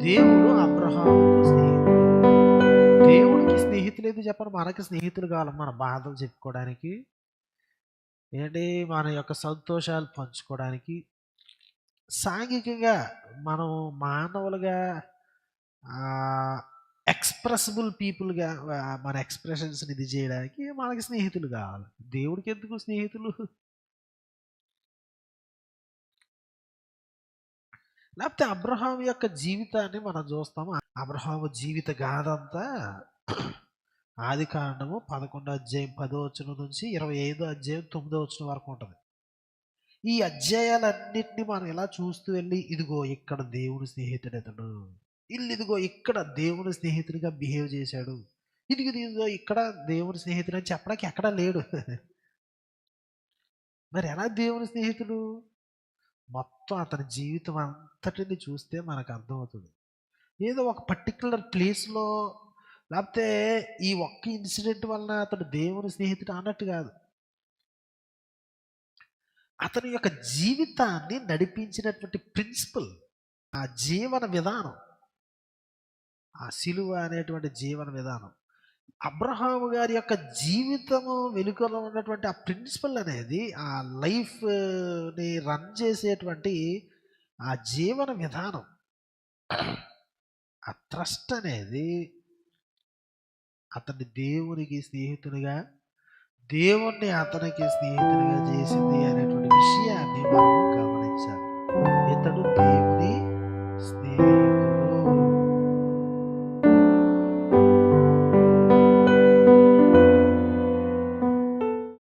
దేవుడు అబ్రహాముకు స్నేహితుడు. దేవుడికి స్నేహితులు ఏది చెప్పాలి మనకి స్నేహితులు కావాలి మన బాధలు చెప్పుకోవడానికి. ఏంటి? మన యొక్క సంతోషాలు పంచుకోవడానికి. సాంఘికంగా మనం మానవులుగా ఎక్స్ప్రెసిబుల్ పీపుల్గా మన ఎక్స్ప్రెషన్స్ని ఇది చేయడానికి మనకి స్నేహితులు కావాలి. దేవుడికి ఎందుకు స్నేహితులు? లేకపోతే అబ్రహాం యొక్క జీవితాన్ని మనం చూస్తాము? అబ్రహాము జీవిత గాథంతా ఆది కాండము పదకొండో అధ్యాయం పదో వచ్చిన నుంచి ఇరవై ఐదో అధ్యాయం తొమ్మిదో వచ్చిన వరకు ఉంటుంది. ఈ అధ్యాయాలన్నింటినీ మనం ఇలా చూస్తూ వెళ్ళి ఇదిగో ఇక్కడ దేవుని స్నేహితుడు ఇతడు. ఇల్లు ఇదిగో ఇక్కడ దేవుని స్నేహితుడిగా బిహేవ్ చేశాడు. ఇది ఇదిగో ఇక్కడ దేవుని స్నేహితుడు అని చెప్పడానికి ఎక్కడా లేడు. మరి ఎలా దేవుని స్నేహితుడు? మొత్తం అతని జీవితం అంతటిని చూస్తే మనకు అర్థమవుతుంది. ఏదో ఒక పర్టికులర్ ప్లేస్లో లేకపోతే ఈ ఒక్క ఇన్సిడెంట్ వలన అతడు దేవుని స్నేహితుడు అన్నట్టు కాదు. అతని యొక్క జీవితాన్ని నడిపించినటువంటి ప్రిన్సిపల్ ఆ జీవన విధానం ఆ సిలువ అనేటువంటి జీవన విధానం అబ్రహాము గారి యొక్క జీవితము వెలుగులో ఉన్నటువంటి ఆ ప్రిన్సిపల్ అనేది ఆ లైఫ్ని రన్ చేసేటువంటి ఆ జీవన విధానం. ఆ ట్రస్ట్ అనేది అతన్ని దేవునికి స్నేహితునిగా దేవుణ్ణి అతనికి స్నేహితునిగా చేసింది అనేటువంటి విషయాన్ని మనం